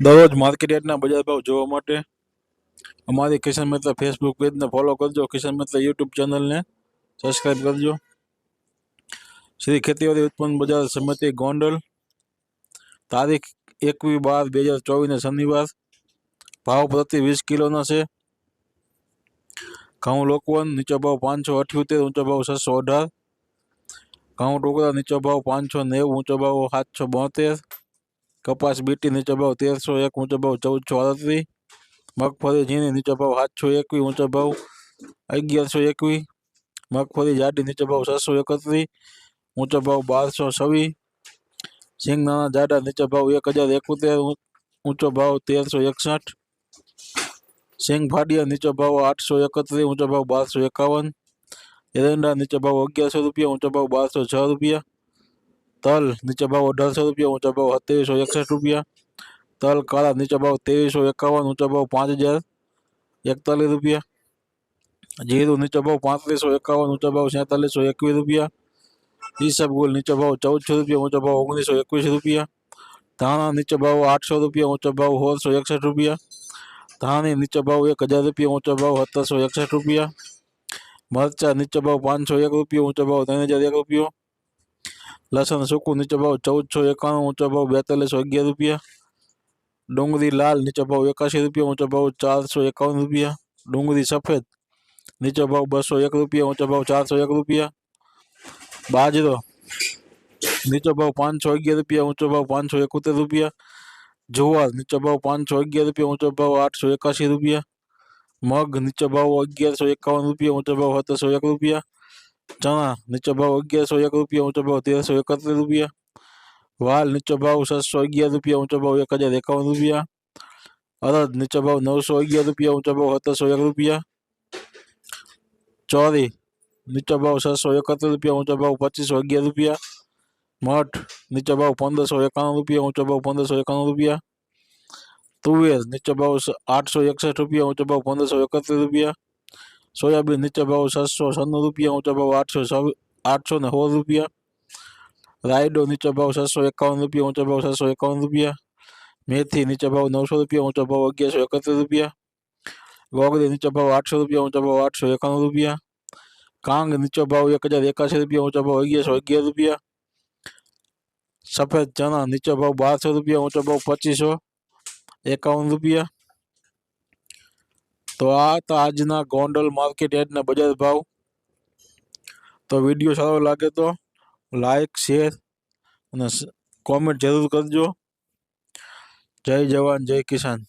દરરોજ માર્કેટ યાર્ડના બજાર ભાવ જોવા માટે અમારી કિશન મિત્ર ફેસબુક પેજને ફોલો કરજો. કિશન મિત્ર યુટ્યુબ ચેનલને સબસ્ક્રાઈબ કરજો. શ્રી ખેતીવાડી ઉત્પન્ન બજાર સમિતિ ગોંડલ. તારીખ એકવીસ બાર બે હજાર ચોવીસને શનિવાર. ભાવ પ્રતિ વીસ કિલોના છે. ઘઉં લોકવન, નીચો ભાવ પાંચસો અઠ્યોતેર, ઊંચો ભાવ છસો અઢાર. ઘઉં ટુકડા, નીચો ભાવ પાંચસો નેવું, ઊંચો ભાવ સાતસો બોતેર. કપાસ બીટી નીચો ભાવ તેરસો એક ઊંચો ભાવ ચૌદસો આડત્રીસ મગફળી ઝીણી નીચો ભાવ સાતસો એકવીસ ઊંચો ભાવ અગિયારસો એકવીસ મગફળી જાડી નીચો ભાવ છસો એકત્રીસ ઊંચો ભાવ બારસો છવ્વીસ સિંગદાણા જાડા નીચો ભાવ એક હજાર એકોતેર ઊંચો ભાવ તેરસો એકસઠ સિંગ ફાડિયા નીચો ભાવ આઠસો એકત્રીસ ઊંચો ભાવ બારસો એકાવન એરંડા નીચો ભાવ અગિયારસો રૂપિયા ઊંચો ભાવ બારસો છ રૂપિયા તલ નીચો ભાવ અઢારસો રૂપિયા ઊંચો ભાવ સત્યાવીસો એકસઠ રૂપિયા તલ કાળા નીચો ભાવ ત્રેવીસો એકાવન ઊંચો ભાવ પાંચ હજાર એકતાલીસ રૂપિયા જીરું નીચો ભાવ પાંત્રીસો એકાવન ઊંચો ભાવ સેતાલીસો એકવીસ રૂપિયા ઈસબગુલ નીચો ભાવ ચૌદસો રૂપિયા ઊંચો ભાવ ઓગણીસો એકવીસ રૂપિયા ધાણા નીચો ભાવ આઠસો રૂપિયા ઊંચો ભાવ સોળસો એકસઠ રૂપિયા ધાણી નીચો ભાવ એક હજાર રૂપિયા ઊંચો ભાવ સત્તરસો એકસઠ રૂપિયા મરચા નીચો ભાવ પાંચસો એક રૂપિયા ઊંચો ભાવ ત્રણ હજાર એક રૂપિયો લસણ સૂકું નીચો ભાવ ચૌદસો એકાણું ઊંચો ભાવ બેતાલીસો અગિયાર રૂપિયા ડુંગળી લાલ નીચો ભાવ એકાશી રૂપિયા ઊંચો ભાવ ચારસો એકાવન રૂપિયા ડુંગળી સફેદ નીચો ભાવ બસો એક રૂપિયા ઊંચો ભાવ ચારસો એક રૂપિયા બાજરો નીચો ભાવ પાંચસો અગિયાર રૂપિયા ઊંચો ભાવ પાંચસો એકોતેર રૂપિયા જુવાર નીચો ભાવ પાંચસો અગિયાર રૂપિયા ઊંચો ભાવ આઠસો એકાશી રૂપિયા મગ નીચો ભાવ અગિયારસો એકાવન રૂપિયા ઊંચો ભાવ સત્તરસો એક રૂપિયા ચણા નીચો ભાવ અગિયારસો એક રૂપિયા ઊંચો ભાવ તેરસો એકત્રીસ રૂપિયા વાલ નીચો ભાવ છસો અગિયાર રૂપિયા ઊંચો ભાવ એક હજાર એકાવન રૂપિયા અડદ નીચો ભાવ નવસો અગિયાર રૂપિયા ઊંચો ભાવ સત્તરસો એક રૂપિયા ચોરી નીચો ભાવ છસો એકત્રીસ રૂપિયા ઊંચો ભાવ પચીસો અગિયાર રૂપિયા મઠ નીચો ભાવ પંદરસો એકાણું રૂપિયા ઊંચો ભાવ પંદરસો એકાણું રૂપિયા તુવેર નીચો ભાવ સ- આઠસો એકસઠ રૂપિયા ઊંચો ભાવ પંદરસો એકત્રીસ રૂપિયા સોયાબીન નીચો ભાવ છસો છન્નું રૂપિયા ઊંચો ભાવ આઠસો છવ્વીસ આઠસો ને સોળ રૂપિયા રાયડો નીચો ભાવ છસો એકાવન રૂપિયા ઊંચો ભાવ છસો એકાવન રૂપિયા મેથી નીચો ભાવ નવસો રૂપિયા ઊંચો ભાવ અગિયારસો એકત્રીસ રૂપિયા ગોગડી નીચો ભાવ આઠસો રૂપિયા ઊંચો ભાવ આઠસો એકાણું રૂપિયા કાંગ નીચો ભાવ એક હજાર એકાસી રૂપિયા ઊંચો ભાવ અગિયારસો અગિયાર રૂપિયા સફેદ ચણા નીચો ભાવ બારસો રૂપિયા ઊંચો ભાવ પચીસો એકાવન રૂપિયા તો આ હતા આજના ગોંડલ માર્કેટ યાર્ડના બજાર ભાવ. તો વીડિયો સારો લાગે તો લાઈક, શેર અને કોમેન્ટ જરૂર કરજો. જય જવાન, જય કિસાન.